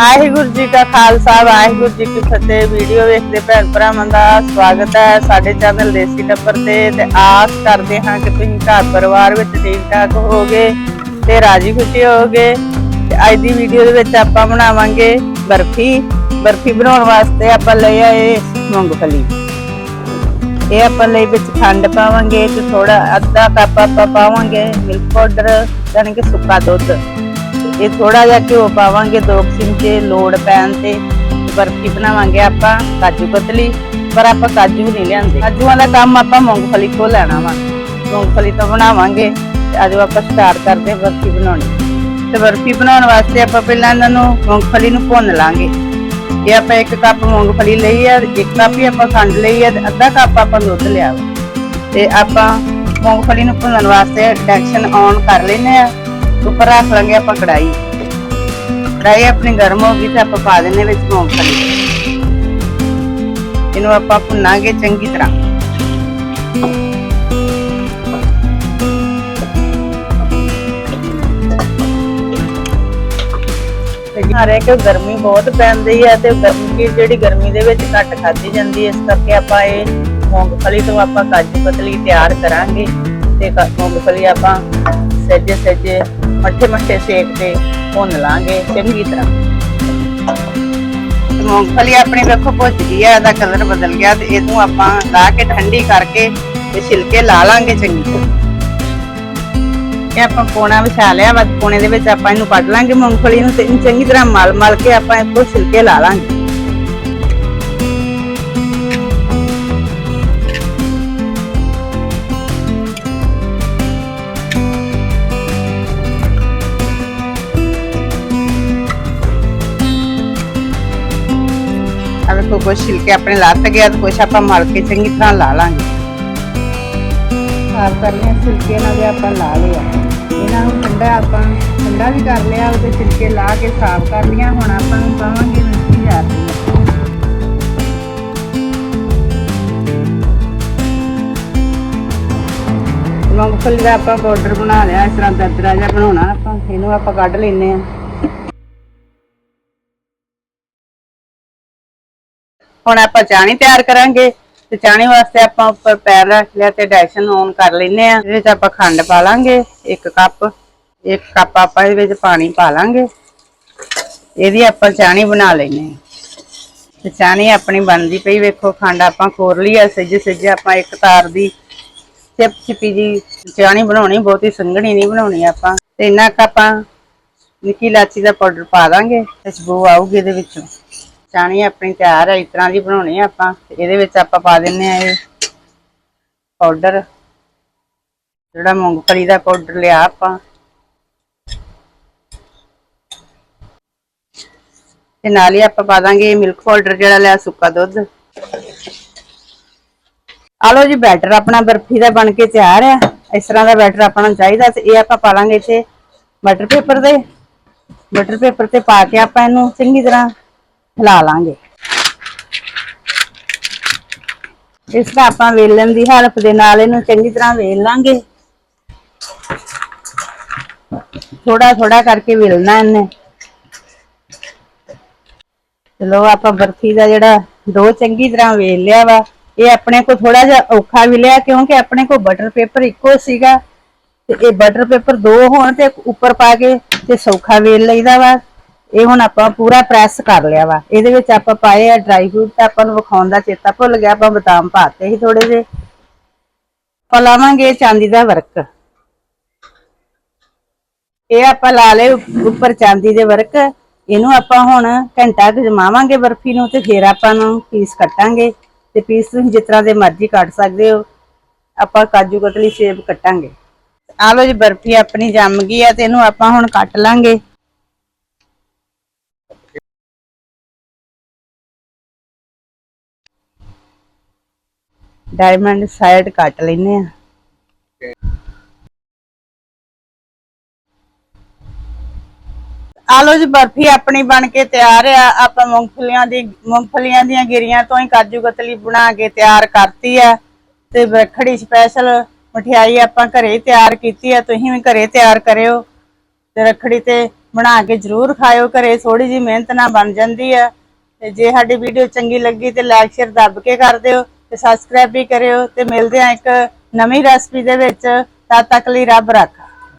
ਵਾਹਿਗੁਰੂ ਜੀ ਕਾ ਖਾਲਸਾ, ਵਾਹਿਗੁਰੂ ਜੀ ਕੀ ਫਤਿਹ। ਵੀਡੀਓ ਵੇਖਦੇ ਭੈਣ ਭਰਾਵਾਂ ਦਾ ਸਵਾਗਤ ਹੈ ਸਾਡੇ ਚੈਨਲ ਦੇਸੀ ਟੱਬਰ ਤੇ ਤੇ ਆਸ ਕਰਦੇ ਹਾਂ ਕਿ ਤੁਸੀਂ ਘਰ ਪਰਿਵਾਰ ਵਿੱਚ ਠੀਕ ਠਾਕ ਹੋਗੇ ਤੇ ਰਾਜੀ ਖੁਸ਼ੀ ਹੋਗੇ ਤੇ ਅੱਜ ਦੀ ਵੀਡੀਓ ਦੇ ਵਿੱਚ ਆਪਾਂ ਬਣਾਵਾਂਗੇ ਬਰਫੀ। ਬਰਫੀ ਬਣਾਉਣ ਵਾਸਤੇ ਆਪਾਂ ਲਈ ਆਏ ਮੂੰਗਫਲੀ। ਇਹ ਆਪਾਂ ਲਈ ਵਿੱਚ ਖੰਡ ਪਾਵਾਂਗੇ ਤੇ ਥੋੜਾ ਅੱਧਾ ਕੱਪ ਆਪਾਂ ਪਾਵਾਂਗੇ ਮਿਲਕ ਪਾਊਡਰ ਯਾਨੀ ਕਿ ਸੁੱਕਾ ਦੁੱਧ। ਇਹ ਥੋੜਾ ਜਿਹਾ ਘਿਓ ਪਾਵਾਂਗੇ, ਦੋ ਕੁ ਚਮਚੇ ਲੋੜ ਪੈਣ ਤੇ ਬਰਫੀ ਬਣਾਵਾਂਗੇ ਆਪਾਂ, ਕਾਜੂ ਕਤਲੀ, ਪਰ ਆਪਾਂ ਕਾਜੂ ਨਹੀਂ ਲਿਆਂਦੇ। ਕਾਜੂਆਂ ਦਾ ਕੰਮ ਆਪਾਂ ਮੂੰਗਫਲੀ ਤੋਂ ਲੈਣਾ ਵਾ। ਮੂੰਗਫਲੀ ਤੋਂ ਬਣਾਵਾਂਗੇ ਅੱਜ ਆਪਾਂ ਸਟਾਰਟ ਕਰਦੇ ਹਾਂ ਬਰਫੀ ਬਣਾਉਣੀ। ਤੇ ਬਰਫੀ ਬਣਾਉਣ ਵਾਸਤੇ ਆਪਾਂ ਪਹਿਲਾਂ ਇਹਨਾਂ ਨੂੰ ਮੂੰਗਫਲੀ ਨੂੰ ਭੁੰਨ ਲਾਂਗੇ। ਇਹ ਆਪਾਂ ਇੱਕ ਕੱਪ ਮੂੰਗਫਲੀ ਲਈ ਹੈ ਇੱਕ ਕੱਪ ਹੀ ਆਪਾਂ ਖੰਡ ਲਈ ਹੈ ਤੇ ਅੱਧਾ ਕੱਪ ਆਪਾਂ ਦੁੱਧ ਲਿਆ ਵਾ। ਤੇ ਆਪਾਂ ਮੂੰਗਫਲੀ ਨੂੰ ਭੁੰਨਣ ਵਾਸਤੇ ਇੰਡਕਸ਼ਨ ਔਨ ਕਰ ਲੈਨੇ ਆ ਉੱਪਰ ਰੱਖ ਲਾਂਗੇ ਆਪਾਂ ਕੜਾਈ ਕੜਾਈ ਆਪਣੀ ਗਰਮ ਹੋ ਗਈ ਤੇ ਆਪਾਂ ਪਾ ਦਿੰਨੇ ਵਿੱਚ ਮੂੰਗਫਲੀ ਇਹਨੂੰ ਆਪਾਂ ਭੁੰਨਾਂਗੇ ਚੰਗੀ ਤਰ੍ਹਾਂ। ਹਾਰੇ ਕਿ ਗਰਮੀ ਬਹੁਤ ਪੈਂਦੀ ਹੈ ਤੇ ਗਰਮੀ ਜਿਹੜੀ ਗਰਮੀ ਦੇ ਵਿੱਚ ਘੱਟ ਖਾਧੀ ਜਾਂਦੀ ਹੈ, ਇਸ ਕਰਕੇ ਆਪਾਂ ਇਹ ਮੂੰਗਫਲੀ ਤੋਂ ਆਪਾਂ ਕਾਜੂ ਪਤਲੀ ਤਿਆਰ ਕਰਾਂਗੇ ਤੇ ਮੂੰਗਫਲੀ ਆਪਾਂ ਸੱਜੇ ਸੱਜੇ ਮੱਠੇ ਮੱਠੇ ਸੇਕ ਤੇ ਭੁੰਨ ਲਾਂਗੇ ਚੰਗੀ ਤਰ੍ਹਾਂ। ਮੂੰਗਫਲੀ ਆਪਣੀ ਵੇਖੋ ਭੁੱਜ ਗਈ ਆ, ਇਹਦਾ ਕਲਰ ਬਦਲ ਗਿਆ ਤੇ ਇਹਨੂੰ ਆਪਾਂ ਲਾ ਕੇ ਠੰਡੀ ਕਰਕੇ ਤੇ ਛਿਲਕੇ ਲਾ ਲਾਂਗੇ ਚੰਗੀ ਤਰ੍ਹਾਂ। ਇਹ ਆਪਾਂ ਪੋਣਾ ਵਿਛਾ ਲਿਆ ਵਾ ਪੋਣੇ ਦੇ ਵਿੱਚ ਆਪਾਂ ਇਹਨੂੰ ਕੱਢ ਲਾਂਗੇ ਮੂੰਗਫਲੀ ਨੂੰ ਤੇ ਇਹਨੂੰ ਚੰਗੀ ਤਰ੍ਹਾਂ ਮਲ ਮਲ ਕੇ ਆਪਾਂ ਇਹਨੂੰ ਛਿਲਕੇ ਲਾ ਲਾਂਗੇ। ਆ ਵੇਖੋ ਕੁਛ ਛਿਲਕੇ ਆਪਣੇ ਲੱਤ ਗਿਆ ਤੇ ਕੁਛ ਆਪਾਂ ਮਲ ਕੇ ਚੰਗੀ ਤਰ੍ਹਾਂ ਲਾ ਲਾਂਗੇ। ਸਾਫ਼ ਕਰ ਲਿਆ, ਛਿਲਕੇ ਨਾਲ ਵੀ ਆਪਾਂ ਲਾ ਲਿਆ ਇਹਨਾਂ ਨੂੰ ਠੰਡਾ ਆਪਾਂ ਠੰਡਾ ਵੀ ਕਰ ਲਿਆ, ਉਹਦੇ ਛਿਲਕੇ ਲਾ ਕੇ ਸਾਫ਼ ਕਰ ਲਿਆ ਹੁਣ ਆਪਾਂ ਨੂੰ ਪਾਵਾਂਗੇ ਮਿਰਚੀ ਜਾਂਦੀ ਮੂੰਗਫਲੀ ਦਾ ਆਪਾਂ ਪਾਊਡਰ ਬਣਾ ਲਿਆ, ਇਸ ਤਰ੍ਹਾਂ ਦਰਦਰਾ ਜਿਹਾ ਬਣਾਉਣਾ ਆਪਾਂ। ਇਹਨੂੰ ਆਪਾਂ ਕੱਢ ਲੈਨੇ ਆ ਹੁਣ ਆਪਾਂ ਚਾਣੀ ਤਿਆਰ ਕਰਾਂਗੇ ਤੇ ਚਾਣੀ ਵਾਸਤੇ ਆਪਾਂ ਉੱਪਰ ਪੈਰ ਰੱਖ ਲਿਆ ਤੇ ਡੈਸ਼ਨ ਔਨ ਕਰ ਲੈਨੇ ਆ ਇਹਦੇ ਵਿੱਚ ਆਪਾਂ ਖੰਡ ਪਾ ਲਾਂਗੇ, ਇੱਕ ਕੱਪ। ਇੱਕ ਕੱਪ ਆਪਾਂ ਇਹਦੇ ਵਿੱਚ ਪਾਣੀ ਪਾ ਲਾਂਗੇ। ਇਹਦੀ ਆਪਾਂ ਚਾਣੀ ਬਣਾ ਲੈਨੇ ਆ ਤੇ ਚਾਣੀ ਆਪਣੀ ਬਣਦੀ ਪਈ ਵੇਖੋ, ਖੰਡ ਆਪਾਂ ਖੋਰ ਲਈ ਆ ਸੱਜੇ ਸੱਜੇ ਆਪਾਂ ਇੱਕ ਤਾਰ ਦੀ ਚਿਪ ਚਿਪੀ ਜੀ ਚਾਣੀ ਬਣਾਉਣੀ, ਬਹੁਤੀ ਸੰਘਣੀ ਨਹੀਂ ਬਣਾਉਣੀ ਆਪਾਂ। ਤੇ ਇੰਨਾ ਕੁ ਆਪਾਂ ਨਿੱਕੀ ਇਲਾਚੀ ਦਾ ਪਾਊਡਰ ਪਾ ਦਾਂਗੇ ਖੁਸ਼ਬੂ ਆਊਗੀ ਇਹਦੇ ਵਿੱਚੋਂ। ਚਾਣੀ ਆਪਣੀ ਤਿਆਰ ਹੈ ਇਸ ਤਰ੍ਹਾਂ ਦੀ ਬਣਾਉਣੀ ਆ ਆਪਾਂ। ਇਹਦੇ ਵਿੱਚ ਆਪਾਂ ਪਾ ਦਿੰਨੇ ਆ ਇਹ ਪਾਊਡਰ ਜਿਹੜਾ ਮੂੰਗਫਲੀ ਦਾ ਪਾਊਡਰ ਲਿਆ ਆਪਾਂ। ਤੇ ਨਾਲ ਹੀ ਆਪਾਂ ਪਾ ਦਾਂਗੇ ਮਿਲਕ ਪਾਊਡਰ ਜਿਹੜਾ ਲਿਆ ਸੁੱਕਾ ਦੁੱਧ। ਆ ਲਓ ਜੀ ਬੈਟਰ ਆਪਣਾ ਬਰਫੀ ਦਾ ਬਣ ਕੇ ਤਿਆਰ ਆ। ਇਸ ਤਰ੍ਹਾਂ ਦਾ ਬੈਟਰ ਆਪਾਂ ਨੂੰ ਚਾਹੀਦਾ ਤੇ ਇਹ ਆਪਾਂ ਪਾ ਲਾਂਗੇ ਇੱਥੇ ਬਟਰ ਪੇਪਰ ਦੇ। ਬਟਰ ਪੇਪਰ ਤੇ ਪਾ ਕੇ ਆਪਾਂ ਇਹਨੂੰ ਚੰਗੀ ਤਰ੍ਹਾਂ ਹਿਲਾ ਲਾਂਗੇ। ਇਸ ਤਰ੍ਹਾਂ ਆਪਾਂ ਵੇਲਣ ਦੀ ਹੈਲਪ ਦੇ ਨਾਲ ਇਹਨੂੰ ਚੰਗੀ ਤਰ੍ਹਾਂ ਵੇਲ ਲਾਂਗੇ। ਥੋੜਾ ਥੋੜਾ ਕਰਕੇ ਵੇਲਣਾ ਇਹਨੇ। ਚਲੋ, ਆਪਾਂ ਬਰਫੀ ਦਾ ਜਿਹੜਾ ਦੋ ਚੰਗੀ ਤਰ੍ਹਾਂ ਵੇਲ ਲਿਆ ਵਾ, ਇਹ ਆਪਣੇ ਕੋ ਥੋੜਾ ਜਿਹਾ ਔਖਾ ਵੀ ਲਿਆ, ਕਿਉਂਕਿ ਆਪਣੇ ਕੋ ਬਟਰ ਪੇਪਰ ਇੱਕੋ ਸੀਗਾ। ਤੇ ਇਹ ਬਟਰ ਪੇਪਰ ਦੋ ਹੋਣ ਤੇ ਉੱਪਰ ਪਾ ਕੇ ਤੇ ਸੌਖਾ ਵੇਲ ਲਈਦਾ ਵਾ। ਇਹ ਹੁਣ ਆਪਾਂ ਪੂਰਾ ਪ੍ਰੈਸ ਕਰ ਲਿਆ ਵਾ। ਇਹਦੇ ਵਿੱਚ ਆਪਾਂ ਪਾਏ ਆ ਡਰਾਈ ਫਰੂਟ ਤਾਂ ਆਪਾਂ ਨੂੰ ਵਿਖਾਉਣ ਦਾ ਚੇਤਾ ਭੁੱਲ ਗਿਆ, ਆਪਾਂ ਬਦਾਮ ਪਾਤੇ ਸੀ ਥੋੜੇ ਜਿਹੇ। ਆਪਾਂ ਲਾਵਾਂਗੇ ਚਾਂਦੀ ਦਾ ਵਰਕ। ਇਹ ਆਪਾਂ ਲਾ ਲਏ ਉੱਪਰ ਚਾਂਦੀ ਦੇ ਵਰਕ। ਇਹਨੂੰ ਆਪਾਂ ਹੁਣ ਘੰਟਾ ਕੁ ਜਮਾਵਾਂਗੇ ਬਰਫੀ ਨੂੰ ਤੇ ਫਿਰ ਆਪਾਂ ਨੂੰ ਪੀਸ ਕੱਟਾਂਗੇ। ਤੇ ਪੀਸ ਤੁਸੀਂ ਜਿਸ ਤਰ੍ਹਾਂ ਦੇ ਮਰਜ਼ੀ ਕੱਟ ਸਕਦੇ ਹੋ। ਆਪਾਂ ਕਾਜੂ ਕਤਲੀ ਸੇਬ ਕੱਟਾਂਗੇ। ਆ ਲੋ ਜੀ ਬਰਫੀ ਆਪਣੀ ਜੰਮ ਗਈ ਆ ਤੇ ਇਹਨੂੰ ਆਪਾਂ ਹੁਣ ਕੱਟ ਲਾਂਗੇ। ਡਾਇਮੰਡ ਸਾਈਡ ਕੱਟ ਲੈਨੇ ਆ। ਆ ਜੀ ਬਰਫੀ ਆਪਣੀ ਬਣ ਕੇ ਤਿਆਰ ਆ। ਆਪਾਂ ਮੂੰਗਫਲੀਆਂ ਦੀ ਮੂੰਗਫਲੀਆਂ ਦੀਆਂ ਗਿਰੀਆਂ ਤੋਂ ਹੀ ਕਾਜੂ ਕਤਲੀ ਬਣਾ ਕੇ ਤਿਆਰ ਕਰਤੀ ਆ। ਤੇ ਰੱਖੜੀ ਸਪੈਸ਼ਲ ਮਠਿਆਈ ਆਪਾਂ ਘਰੇ ਤਿਆਰ ਕੀਤੀ ਆ। ਤੁਸੀਂ ਵੀ ਘਰੇ ਤਿਆਰ ਕਰਿਓ। ਤੇ ਰੱਖੜੀ ਤੇ ਬਣਾ ਕੇ ਜਰੂਰ ਖਾਇਓ। ਘਰੇ ਥੋੜੀ ਜੀ ਮਿਹਨਤ ਨਾਲ ਬਣ ਜਾਂਦੀ ਆ। ਤੇ ਜੇ ਸਾਡੀ ਵੀਡੀਓ ਚੰਗੀ ਲੱਗੀ ਤੇ ਲਾਈਕ ਸ਼ੇਅਰ ਦੱਬ ਕੇ ਕਰ ਦਿਓ। ਤੇ ਸਬਸਕ੍ਰਾਈਬ ਵੀ ਕਰਿਓ ਤੇ ਮਿਲਦੇ ਆ ਇੱਕ ਨਵੀਂ ਰੈਸਪੀ ਦੇ ਵਿੱਚ। ਤਦ ਤੱਕ ਲਈ ਰੱਬ ਰੱਖਾ।